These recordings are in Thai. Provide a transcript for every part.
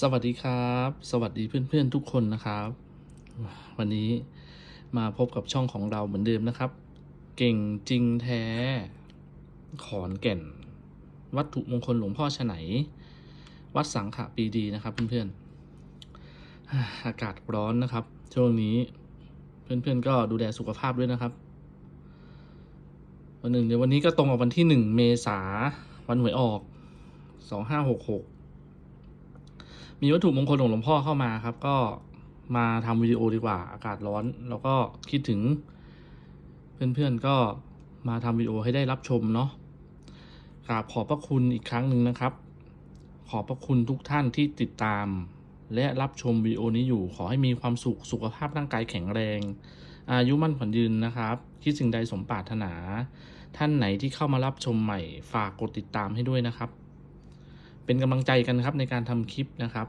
สวัสดีครับ สวัสดีเพื่อนๆทุกคนนะครับ วันนี้มาพบกับช่องของเราเหมือนเดิมนะครับ เก่งจริงแท้ ขอนแก่น วัตถุมงคลหลวงพ่อฉไหน วัดสังขะปีดีนะครับเพื่อนๆอากาศร้อนนะครับ ช่วงนี้เพื่อนๆก็ดูแลสุขภาพด้วยนะครับ วันหนึ่งเดี๋ยววันนี้ก็ตรงกับวันที่หนึ่งเมษาวันหวยออกสองห้าหกหก มีวัตถุมงคลของหลวงพ่อเข้ามาครับ ก็มาทำวิดีโอดีกว่า อากาศร้อน แล้วก็คิดถึง เพื่อนๆก็มาทำวิดีโอให้ได้รับชมเนาะกราบขอบพระคุณอีกครั้งหนึ่งนะครับ ขอบพระคุณทุกท่านที่ติดตาม และรับชมวิดีโอนี้อยู่ ขอให้มีความสุขสุขภาพร่างกายแข็งแรง อายุมั่นขวัญยืนนะครับ คิดสิ่งใดสมปรารถนา ท่านไหนที่เข้ามารับชมใหม่ ฝากกดติดตามให้ด้วยนะครับ เป็นกำลังใจกันครับในการทำคลิปนะครับ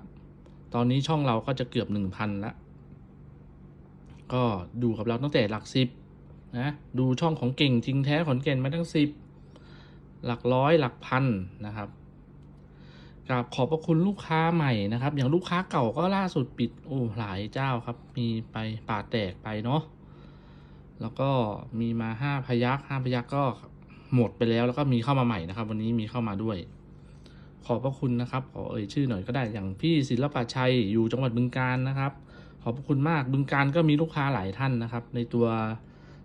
ตอนนี้ช่องเราก็จะเกือบหนึ่งพันละก็ดูกับเราตั้งแต่หลักสิบนะดูช่องของเก่งจริงแท้ขอนแก่นมาตั้งสิบหลักร้อยหลักพันนะครับกราบขอบพระคุณลูกค้าใหม่นะครับ อย่างลูกค้าเก่าก็ล่าสุดปิดโอ้หลายเจ้าครับ มีไปป่าแตกไปเนาะแล้วก็มีมาห้าพยักห้าพยักก็หมดไปแล้ว แล้วก็มีเข้ามาใหม่นะครับ วันนี้มีเข้ามาด้วย ขอบพระคุณนะครับ ขอเอ่ยชื่อหน่อยก็ได้อย่างพี่ศิลปะชัยอยู่จังหวัดบึงการนะครับ ขอบพระคุณมากบึงการก็มีลูกค้าหลายท่านนะครับ ในตัว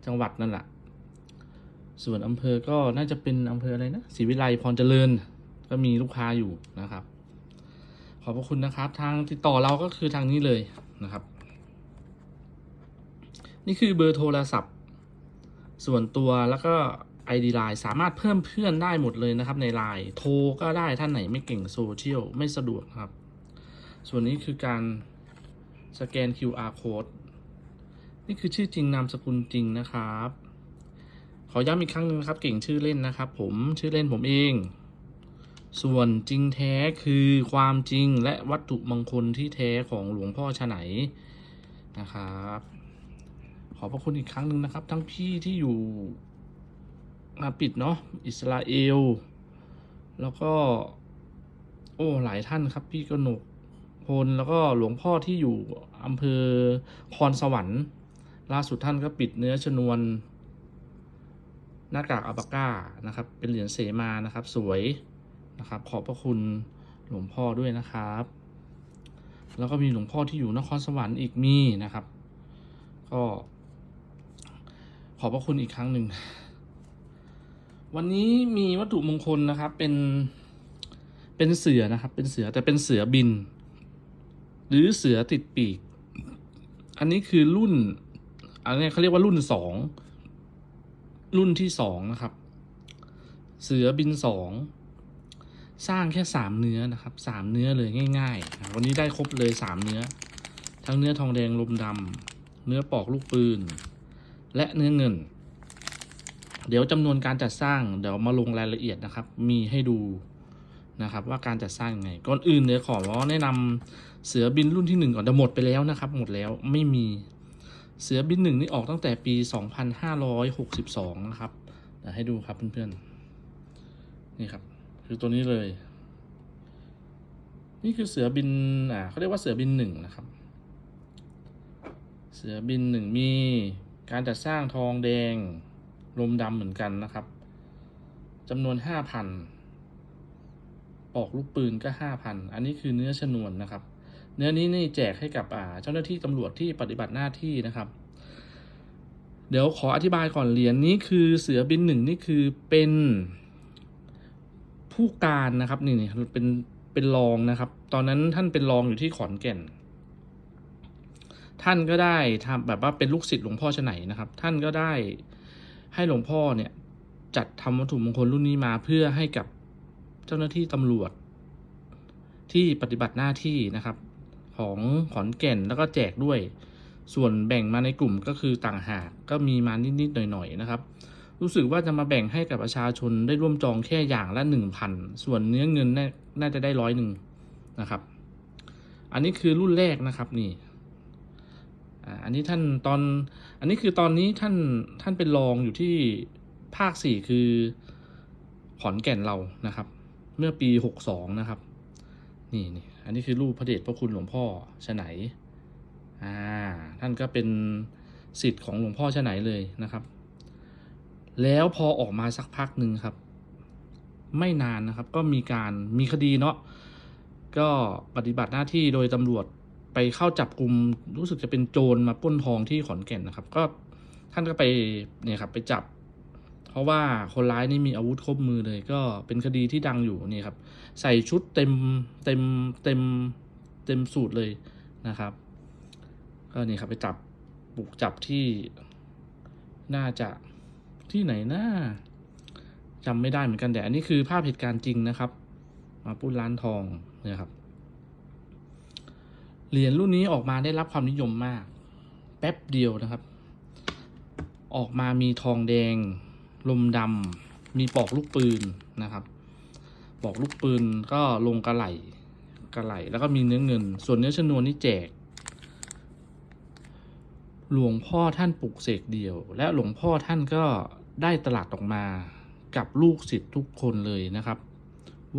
จังหวัดนั่นแหละส่วนอำเภอก็น่าจะเป็นอำเภออะไรนะศรีวิไลพรเจริญ ก็มีลูกค้าอยู่นะครับ ขอบพระคุณนะครับ ทางติดต่อเราก็คือทางนี้เลยนะครับ นี่คือเบอร์โทรศัพท์ ส่วนตัวแล้วก็ ID Line สามารถเพิ่มเพื่อนได้หมดเลยนะครับใน Line โทรก็ได้ท่านไหนไม่เก่งโซเชียลไม่สะดวกครับ ส่วนนี้คือการสแกน QR code นี่คือชื่อจริงนามสกุลจริงนะครับ ขอย้ำอีกครั้งหนึงนะครับเก่งชื่อเล่นนะครับ ผมชื่อเล่นผมเอง ส่วนจริงแท้คือความจริงและวัตถุมงคลที่แท้ของหลวงพ่อฉไหนนะครับ ขอบพระคุณอีกครั้งหนึ่งนะครับ ทั้งพี่ที่อยู่ มาปิดเนาะอิสราเอล แล้วก็ โอ้หลายท่านครับ พี่กนกพลแล้วก็หลวงพ่อที่อยู่อำเภอคอนสวรรค์ล่าสุดท่านก็ปิดเนื้อชนวน หน้ากากอัปาก้านะครับ เป็นเหรียญเสมานะครับ สวยนะครับ ขอบพระคุณหลวงพ่อด้วยนะครับ แล้วก็มีหลวงพ่อที่อยู่นครสวรรค์อีกมีนะครับ ก็ขอบพระคุณอีกครั้งหนึ่ง วันนี้มีวัตถุมงคลนะครับ เป็นเป็นเสือนะครับ เป็นเสือแต่เป็นเสือบิน หรือเสือติดปีก อันนี้คือรุ่นอันนี้เขาเรียกว่ารุ่นสองรุ่นที่สองนะครับ เสือบินสองสร้างแค่สามเนื้อนะครับสามเนื้อเลยง่ายๆ วันนี้ได้ครบเลยสามเนื้อ ทั้งเนื้อทองแดงลมดำเนื้อปอกลูกปืน และเนื้อเงิน เดี๋ยวจำนวนการจัดสร้างเดี๋ยวมาลงรายละเอียดนะครับ มีให้ดูนะครับ ว่าการจัดสร้างยังไงก่อนอื่นเดี๋ยวขอแนะนำเสือบินรุ่นที่หนึ่งก่อนแต่หมดไปแล้วนะครับ หมดแล้วไม่มีเสือบินหนึ่งนี่ออกตั้งแต่ปี 2562 นะครับเดี๋ยวให้ดูครับเพื่อนๆนี่ครับ คือตัวนี้เลย นี่คือเสือบินอ่าเขาเรียกว่าเสือบินหนึ่งนะครับ เสือบินหนึ่งมีการจัดสร้างทองแดง ลมดำเหมือนกันนะครับจำนวนห้าพันปอกลูกปืนก็ห้าพันอันนี้คือเนื้อชนวนนะครับ เนื้อนี้นี่แจกให้กับเจ้าหน้าที่ตำรวจที่ปฏิบัติหน้าที่นะครับ เดี๋ยวขออธิบายก่อนเหรียญนี้คือเสือบินหนึ่งนี่คือเป็นผู้การนะครับนี่นี่เป็นเป็นรองนะครับ ตอนนั้นท่านเป็นรองอยู่ที่ขอนแก่น ท่านก็ได้ทำแบบว่าเป็นลูกศิษย์หลวงพ่อชไหนนะครับ ท่านก็ได้ ให้หลวงพ่อเนี่ยจัดทำวัตถุมงคลรุ่นนี้มาเพื่อให้กับเจ้าหน้าที่ตำรวจ ที่ปฏิบัติหน้าที่นะครับ ของขอนแก่นแล้วก็แจกด้วย ส่วนแบ่งมาในกลุ่มก็คือต่างหากก็มีมานิดๆหน่อยๆนะครับ รู้สึกว่าจะมาแบ่งให้กับประชาชนได้ร่วมจองแค่อย่างละหนึ่งพันส่วนเนื้อเงินน่าน่าจะได้ร้อยหนึ่งนะครับ อันนี้คือรุ่นแรกนะครับนี่ อันนี้ท่านตอนอันนี้คือตอนนี้ท่านท่านเป็นรองอยู่ที่ภาคสี่คือขอนแก่นเรานะครับ เมื่อปีหกสองนะครับนี่นี่อันนี้คือรูปพระเดชพระคุณหลวงพ่อชไหนอ่าท่านก็เป็นสิทธิ์ของหลวงพ่อชไหนเลยนะครับ แล้วพอออกมาสักพักหนึ่งครับ ไม่นานนะครับก็มีการมีคดีเนาะก็ปฏิบัติหน้าที่โดยตำรวจ ไปเข้าจับกลุ่มรู้สึกจะเป็นโจรมาปล้นทองที่ขอนแก่นนะครับ ก็ท่านก็ไปเนี่ยครับไปจับ เพราะว่าคนร้ายนี่มีอาวุธครบมือเลย ก็เป็นคดีที่ดังอยู่นี่ครับ ใส่ชุดเต็มเต็มเต็มเต็มสูตรเลยนะครับ ก็นี่ครับไปจับบุกจับที่น่าจะที่ไหนนะจำไม่ได้เหมือนกันแต่อันนี้คือภาพเหตุการณ์จริงนะครับ มาปล้นร้านทองเนี่ยครับ เหรียญรุ่นนี้ออกมาได้รับความนิยมมาก แป๊บเดียวนะครับ ออกมามีทองแดง ลมดำมีปอกลูกปืนนะครับ ปอกลูกปืนก็ลงกระไหลกระไหลแล้วก็มีเนื้อเงิน ส่วนเนื้อชนวนนี่แจก หลวงพ่อท่านปลุกเสกเดียว และหลวงพ่อท่านก็ได้ตลาดออกมากับลูกศิษย์ทุกคนเลยนะครับ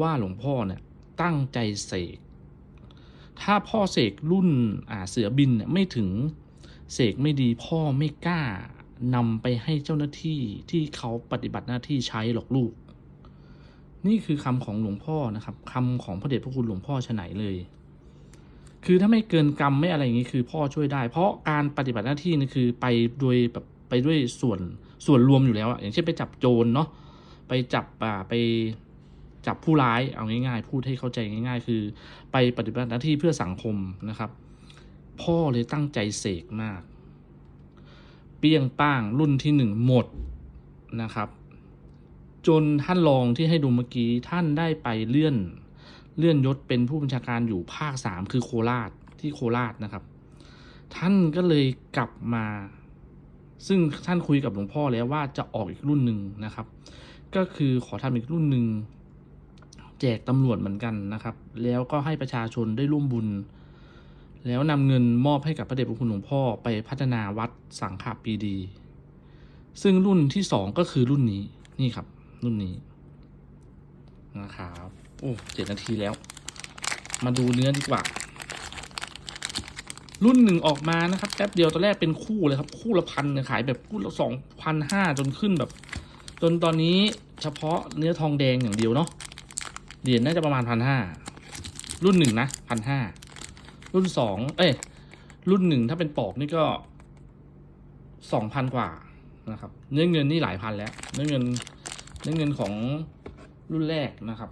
ว่าหลวงพ่อเนี่ยตั้งใจเสก ถ้าพ่อเสกรุ่นอ่าเสือบินเนี่ยไม่ถึงเสกไม่ดีพ่อไม่กล้านำไปให้เจ้าหน้าที่ที่เขาปฏิบัติหน้าที่ใช้หรอกลูก นี่คือคำของหลวงพ่อนะครับคำของพระเดชพระคุณหลวงพ่อฉไหนเลย คือถ้าไม่เกินกรรมไม่อะไรอย่างนี้คือพ่อช่วยได้ เพราะการปฏิบัติหน้าที่นี่คือไปโดยแบบไปด้วยส่วนส่วนรวมอยู่แล้ว อย่างเช่นไปจับโจรเนาะไปจับอ่าไป จับผู้ร้ายเอาง่ายๆ พูดให้เข้าใจง่าย ๆ คือ ไปปฏิบัติหน้าที่เพื่อสังคมนะครับ พ่อเลยตั้งใจเสกมาก เปี้ยงป้างรุ่นที่หนึ่งหมดนะครับ จนท่านรองที่ให้ดูเมื่อกี้ท่านได้ไปเลื่อนเลื่อนยศเป็นผู้บัญชาการอยู่ภาคสามคือโคราชที่โคราชนะครับ ท่านก็เลยกลับมา ซึ่งท่านคุยกับหลวงพ่อแล้วว่าจะออกอีกรุ่นหนึ่งนะครับ ก็คือขอทำอีกรุ่นหนึ่ง แจกตำรวจเหมือนกันนะครับ แล้วก็ให้ประชาชนได้ร่วมบุญ แล้วนำเงินมอบให้กับพระเดชพระคุณหลวงพ่อไปพัฒนาวัดสังขปีดี ซึ่งรุ่นที่สองก็คือรุ่นนี้นี่ครับ รุ่นนี้นะครับโอ้เจ็ดนาทีแล้ว มาดูเนื้อดีกว่า รุ่นหนึ่งออกมานะครับแป๊บเดียวตอนแรกเป็นคู่เลยครับคู่ละพันเนี่ยขายแบบคู่ละสองพันห้าจนขึ้นแบบ จนตอนนี้เฉพาะเนื้อทองแดงอย่างเดียวเนาะ เหรียญน่าจะประมาณพันห้ารุ่นหนึ่งนะพันห้ารุ่นสองเอ้ยรุ่นหนึ่งถ้าเป็นปอกนี่ก็สองพันกว่านะครับ เนื้อเงินนี่หลายพันแล้ว เนื้อเงิน เนื้อเงินของรุ่นแรกนะครับ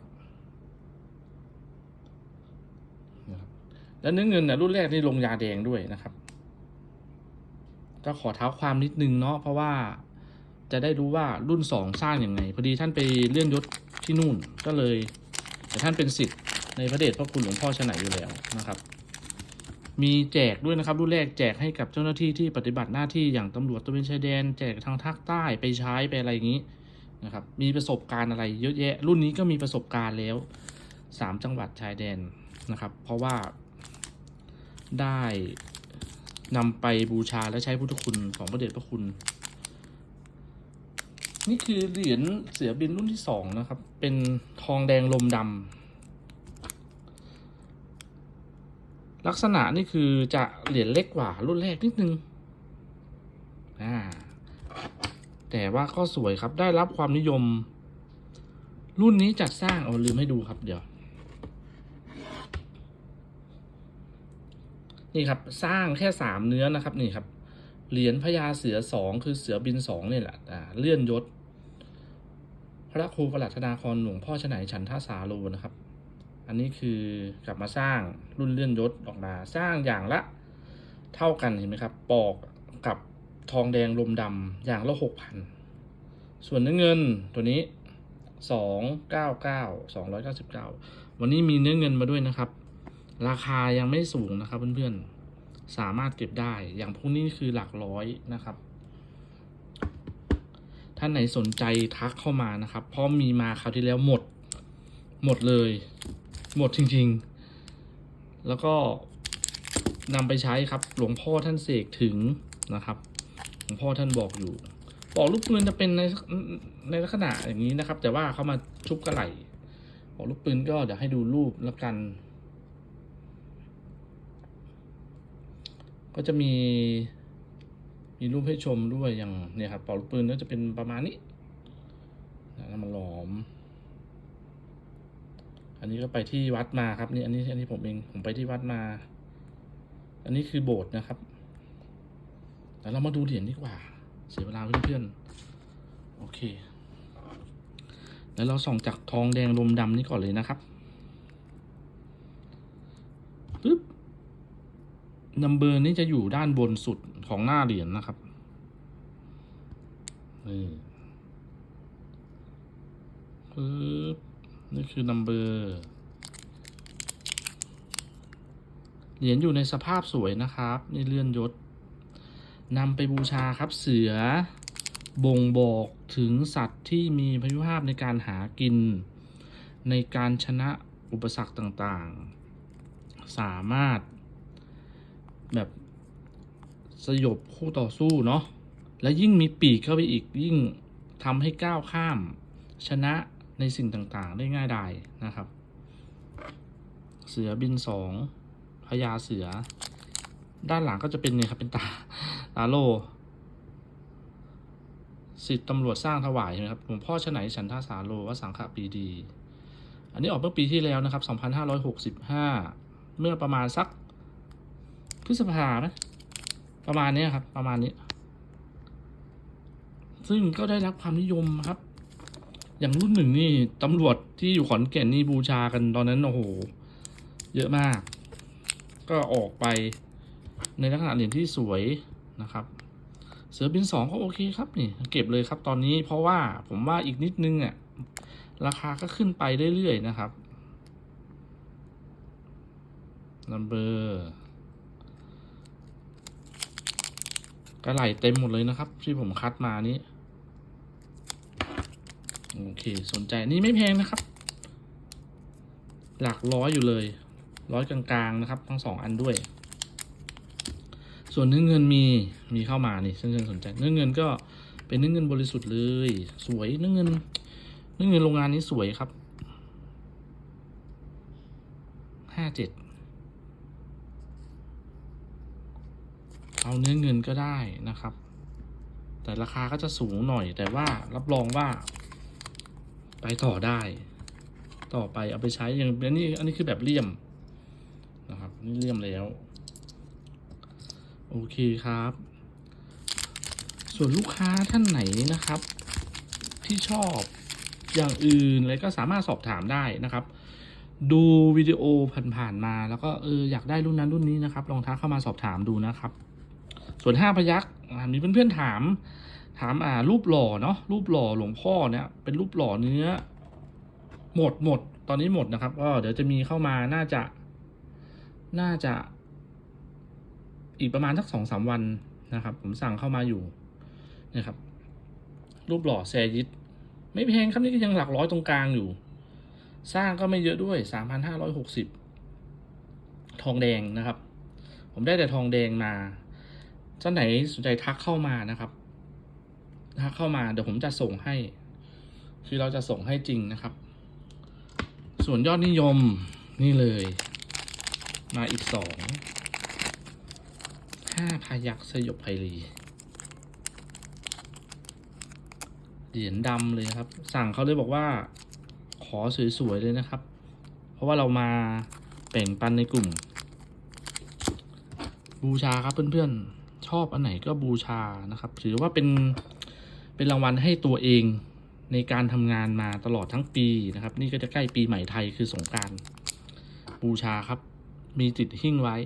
แล้วเนื้อเงินนะรุ่นแรกนี่ลงยาแดงด้วยนะครับก็ขอเท้าความนิดนึงเนาะเพราะว่าจะได้รู้ว่ารุ่นสองสร้างอย่างไงพอดีท่านไปเลื่อนยศที่นู่นก็เลย แต่ท่านเป็นสิทธิ์ในพระเดชพระคุณหลวงพ่อชไหนอยู่แล้วนะครับ มีแจกด้วยนะครับรุ่นแรกแจกให้กับเจ้าหน้าที่ที่ปฏิบัติหน้าที่อย่างตำรวจตระเวนชายแดน แจกทางภาคใต้ไปใช้ไปอะไรอย่างนี้นะครับ มีประสบการณ์อะไรเยอะแยะ รุ่นนี้ก็มีประสบการณ์แล้วสามจังหวัดชายแดนนะครับ เพราะว่าได้นำไปบูชาและใช้พุทธคุณของพระเดชพระคุณ นี่คือเหรียญเสือบินรุ่นที่สองนะครับ เป็นทองแดงลมดำลักษณะนี่คือจะเหรียญเล็กกว่ารุ่นแรกนิดนึงอ่าแต่ว่าก็สวยครับได้รับความนิยม รุ่นนี้จัดสร้างเอาลืมให้ดูครับเดี๋ยว นี่ครับสร้างแค่สามเนื้อนะครับนี่ครับเหรียญพญาเสือสองคือเสือบินสองนี่แหละเลื่อนยศ พระครูประหลัดธนาครหลวงพ่อชไหนฉันท่าสาโลนะครับ อันนี้คือกลับมาสร้างรุ่นเลื่อนยศออกมา สร้างอย่างละเท่ากันเห็นไหมครับ ปอกกับทองแดงลมดำอย่างละหกพันส่วนเนื้อเงินตัวนี้สองเก้าเก้าสองร้อยเก้าสิบเก้าวันนี้มีเนื้อเงินมาด้วยนะครับ ราคายังไม่สูงนะครับเพื่อนๆสามารถเก็บได้อย่างพวกนี้คือหลักร้อยนะครับ ท่านไหนสนใจทักเข้ามานะครับ เพราะมีมาคราวที่แล้วหมด หมดเลย หมดจริงๆ แล้วก็นำไปใช้ครับ หลวงพ่อท่านเสกถึงนะครับ หลวงพ่อท่านบอกอยู่ บอกลูกปืนจะเป็นในในลักษณะอย่างนี้นะครับ แต่ว่าเขามาชุบกระไหลบอกลูกปืนก็เดี๋ยวให้ดูรูปแล้วกัน ก็จะมี มีรูปให้ชมด้วยอย่างเนี่ยครับปลอกลูกปืนก็จะเป็นประมาณนี้นะมันหลอม อันนี้ก็ไปที่วัดมาครับนี่อันนี้อันนี้ผมเองผมไปที่วัดมา อันนี้คือโบสถ์นะครับแต่เรามาดูเหรียญดีกว่า เสียเวลาเพื่อนๆโอเค แล้วเราส่องจากทองแดงลมดำนี่ก่อนเลยนะครับ นัมเบอร์นี้จะอยู่ด้านบนสุดของหน้าเหรียญนะครับนี่ปึ๊บนี่คือนัมเบอร์เหรียญอยู่ในสภาพสวยนะครับนี่เลื่อนยศนำไปบูชาครับเสือบ่งบอกถึงสัตว์ที่มีพยุภาพในการหากิน ในการชนะอุปสรรคต่างๆ สามารถ แบบสยบคู่ต่อสู้เนาะและยิ่งมีปีกเข้าไปอีกยิ่งทำให้ก้าวข้าม ชนะในสิ่งต่างๆ ได้ง่ายดายนะครับ เสือบินสองพญาเสือ ด้านหลังก็จะเป็นเนี่ยครับเป็นตาตาโลสิทธิตำรวจสร้างถวายใช่ไหมครับหลวงพ่อชไหนฉันท่าสาโลวสังขปีดี อันนี้ออกเมื่อปีที่แล้วนะครับ 2565 เมื่อประมาณสัก พฤษภาไหมประมาณนี้ครับ ประมาณนี้ ซึ่งก็ได้รับความนิยมครับ อย่างรุ่นหนึ่งนี่ตำรวจที่อยู่ขอนแก่นนี่บูชากันตอนนั้นโอ้โห เยอะมาก ก็ออกไปในลักษณะเหรียญที่สวยนะครับ เสือบินสองก็โอเคครับนี่ เก็บเลยครับตอนนี้เพราะว่าผมว่าอีกนิดนึงอะราคาก็ขึ้นไปเรื่อยๆนะครับนัมเบอร์ กระไหลเต็มหมดเลยนะครับ ที่ผมคัดมานี้โอเค สนใจนี่ไม่แพงนะครับ หลักร้อยอยู่เลย ร้อยกลางๆนะครับ ทั้งสองอันด้วย ส่วนเนื้อเงินมีมีเข้ามานี่ซึ่งเงินสนใจเนื้อเงินก็เป็นเนื้อเงินบริสุทธิ์เลย สวยเนื้อเงิน เนื้อเงินโรงงานนี้สวยครับห้าเจ็ด เนื้อเงินก็ได้นะครับ แต่ราคาก็จะสูงหน่อย แต่ว่ารับรองว่า ไปต่อได้ ต่อไปเอาไปใช้อย่างอันนี้อันนี้คือแบบเลี่ยมนะครับนี่เลี่ยมแล้ว โอเคครับ ส่วนลูกค้าท่านไหนนะครับ ที่ชอบอย่างอื่นอะไรก็สามารถสอบถามได้นะครับ ดูวิดีโอผ่านๆมาแล้วก็เอออยากได้รุ่นนั้นรุ่นนี้นะครับ ลองทักเข้ามาสอบถามดูนะครับ ส่วนห้าพยักอ่ามีเพื่อนๆถาม ถามอ่ารูปหล่อเนาะรูปหล่อหลวงพ่อเนี่ยเป็นรูปหล่อเนื้อ หมดหมด ตอนนี้หมดนะครับก็เดี๋ยวจะมีเข้ามาน่าจะ น่าจะ อีกประมาณสักสองสามวันนะครับ ผมสั่งเข้ามาอยู่นะครับ รูปหล่อแซยิดไม่แพงครับนี่ก็ยังหลักร้อยตรงกลางอยู่ สร้างก็ไม่เยอะด้วยสามพันห้าร้อยหกสิบทองแดงนะครับ ผมได้แต่ทองแดงมา ท่านไหนสนใจทักเข้ามานะครับ ทักเข้ามาเดี๋ยวผมจะส่งให้ คือเราจะส่งให้จริงนะครับ ส่วนยอดนิยมนี่เลย มาอีกสองห้าพายักสยบไพรีเหรียญดำเลยครับ สั่งเขาเลยบอกว่า ขอสวยๆเลยนะครับ เพราะว่าเรามาแบ่งปันในกลุ่ม บูชาครับเพื่อนๆ ชอบอันไหนก็บูชานะครับ ถือว่าเป็นเป็นรางวัลให้ตัวเองในการทำงานมาตลอดทั้งปีนะครับ นี่ก็จะใกล้ปีใหม่ไทยคือสงการบูชาครับ มีติดหิ้งไว้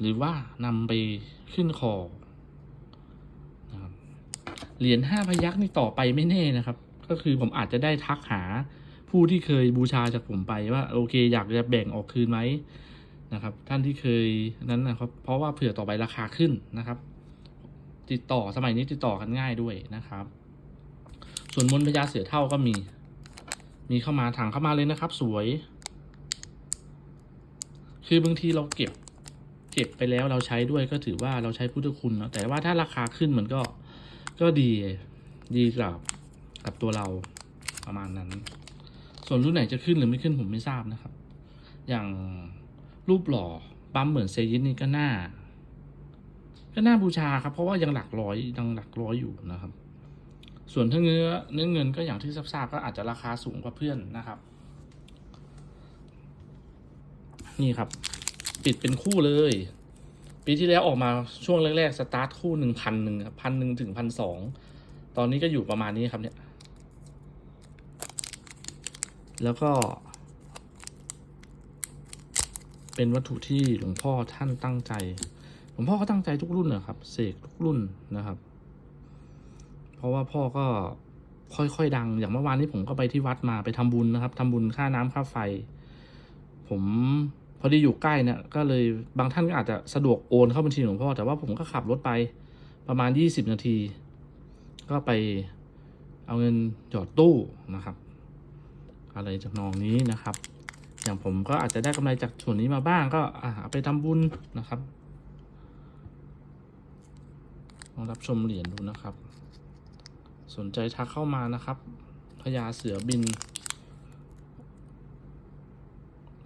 หรือว่านำไปขึ้นคอนะครับเหรียญห้าพยักนี่ต่อไปไม่แน่นะครับ ก็คือผมอาจจะได้ทักหาผู้ที่เคยบูชาจากผมไปว่า โอเค อยากจะแบ่งออกคืนไหม นะครับ ท่านที่เคยนั้นนะครับ เพราะว่าเผื่อต่อไปราคาขึ้นนะครับ ติดต่อสมัยนี้ติดต่อกันง่ายด้วยนะครับ ส่วนมนพญาเสือเท่าก็มี มีเข้ามาถังเข้ามาเลยนะครับ สวย คือบางทีเราเก็บ เก็บไปแล้วเราใช้ด้วยก็ถือว่าเราใช้พุทธคุณเนาะแต่ว่าถ้าราคาขึ้นมันก็ก็ดีดีกับกับตัวเราประมาณนั้น ส่วนรุ่นไหนจะขึ้นหรือไม่ขึ้นผมไม่ทราบนะครับ อย่าง รูปหล่อปั๊มเหมือนเซยินนี่ก็น่า ก็น่าบูชาครับ เพราะว่ายังหลักร้อยยังหลักร้อยอยู่นะครับ ส่วนถ้าเนื้อเนื้อเงินก็อย่างที่ทราบๆก็อาจจะราคาสูงกว่าเพื่อนนะครับ นี่ครับ ปิดเป็นคู่เลย ปีที่แล้วออกมาช่วงแรกๆสตาร์ทคู่หนึ่งพันหนึ่งพันหนึ่งถึงพันสองตอนนี้ก็อยู่ประมาณนี้ครับเนี่ย แล้วก็ เป็นวัตถุที่หลวงพ่อท่านตั้งใจ หลวงพ่อก็ตั้งใจทุกรุ่นนะครับ เสกทุกรุ่นนะครับ เพราะว่าพ่อก็ค่อยๆดัง อย่างเมื่อวานนี้ผมก็ไปที่วัดมาไปทำบุญนะครับทำบุญค่าน้ำค่าไฟ ผมพอดีอยู่ใกล้เนี่ยก็เลยบางท่านก็อาจจะสะดวกโอนเข้าบัญชีหลวงพ่อ แต่ว่าผมก็ขับรถไปประมาณ20นาที ก็ไปเอาเงินหยอดตู้นะครับ อะไรจากนองนี้นะครับ อย่างผมก็อาจจะได้กำไรจากส่วนนี้มาบ้างก็เอาไปทำบุญนะครับลองรับชมเหรียญดูนะครับ สนใจทักเข้ามานะครับพญาเสือบิน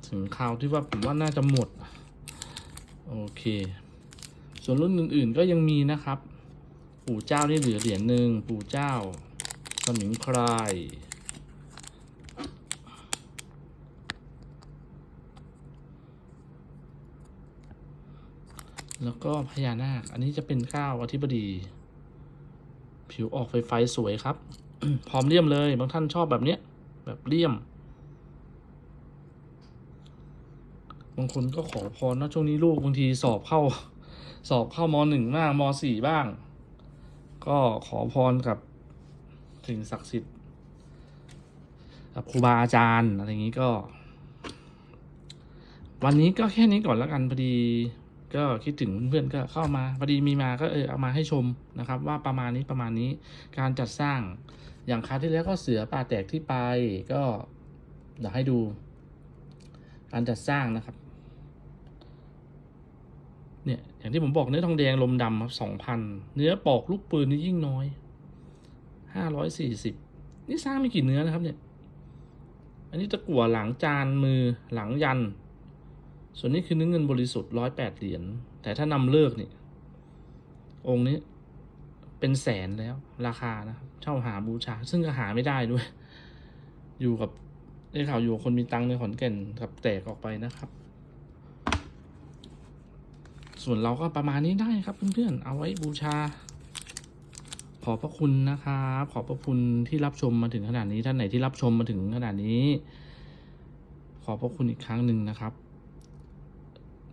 ถึงคราวที่ว่าผมว่าน่าจะหมด โอเค ส่วนรุ่นอื่นๆก็ยังมีนะครับ ปู่เจ้านี่เหลือเหรียญหนึ่งปู่เจ้าสมิงพราย แล้วก็พญานาค อันนี้จะเป็นก้าวอธิบดี ผิวออกไฟไฟสวยครับ พร้อมเลี่ยมเลย บางท่านชอบแบบเนี้ย แบบเลี่ยม บางคนก็ขอพรนะช่วงนี้ลูกบางทีสอบเข้า สอบเข้ามหนึ่งบ้างมสี่บ้าง ก็ขอพรกับสิ่งศักดิ์สิทธิ์กับครูบาอาจารย์อะไรอย่างนี้ก็ วันนี้ก็แค่นี้ก่อนแล้วกันพอดี ก็คิดถึงเพื่อนก็เข้ามาพอดีมีมาก็เออเอามาให้ชมนะครับ ว่าประมาณนี้ประมาณนี้การจัดสร้างอย่างคราที่แล้วก็เสือป่าแตกที่ไปก็เดี๋ยวให้ดู การจัดสร้างนะครับ เนี่ยอย่างที่ผมบอกเนื้อทองแดงลมดำครับสองพันเนื้อปอกลูกปืนนี่ยิ่งน้อยห้าร้อยสี่สิบนี่สร้างม่กี่เนื้อนะครับเนี่ย อันนี้ตะกั่วหลังจานมือหลังยัน ส่วนนี้คือเนื้อเงินบริสุทธิ์ร้อยแปดเหรียญ แต่ถ้านำเลิกนี่ องค์นี้เป็นแสนแล้ว ราคานะเช่าหาบูชา ซึ่งก็หาไม่ได้ด้วย อยู่กับได้ข่าวอยู่คนมีตังค์ในขอนแก่นกับแตกออกไปนะครับ ส่วนเราก็ประมาณนี้ได้ครับเพื่อนๆ เอาไว้บูชา ขอบพระคุณนะครับขอบพระคุณที่รับชมมาถึงขนาดนี้ท่านไหนที่รับชมมาถึงขนาดนี้ ขอบพระคุณอีกครั้งหนึ่งนะครับ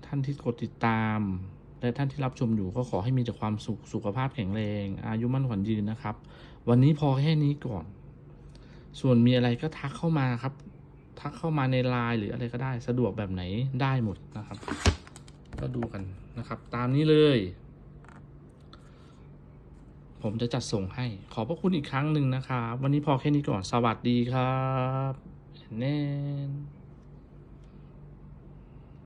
ท่านที่กดติดตาม และท่านที่รับชมอยู่ก็ขอให้มีแต่ความสุขสุขภาพแข็งแรง อายุมั่นขวัญยืนนะครับ วันนี้พอแค่นี้ก่อน ส่วนมีอะไรก็ทักเข้ามาครับ ทักเข้ามาในไลน์หรืออะไรก็ได้สะดวกแบบไหนได้หมดนะครับ ก็ดูกันนะครับ ตามนี้เลย ผมจะจัดส่งให้ ขอบพระคุณอีกครั้งหนึ่งนะครับ วันนี้พอแค่นี้ก่อนสวัสดีครับแน่น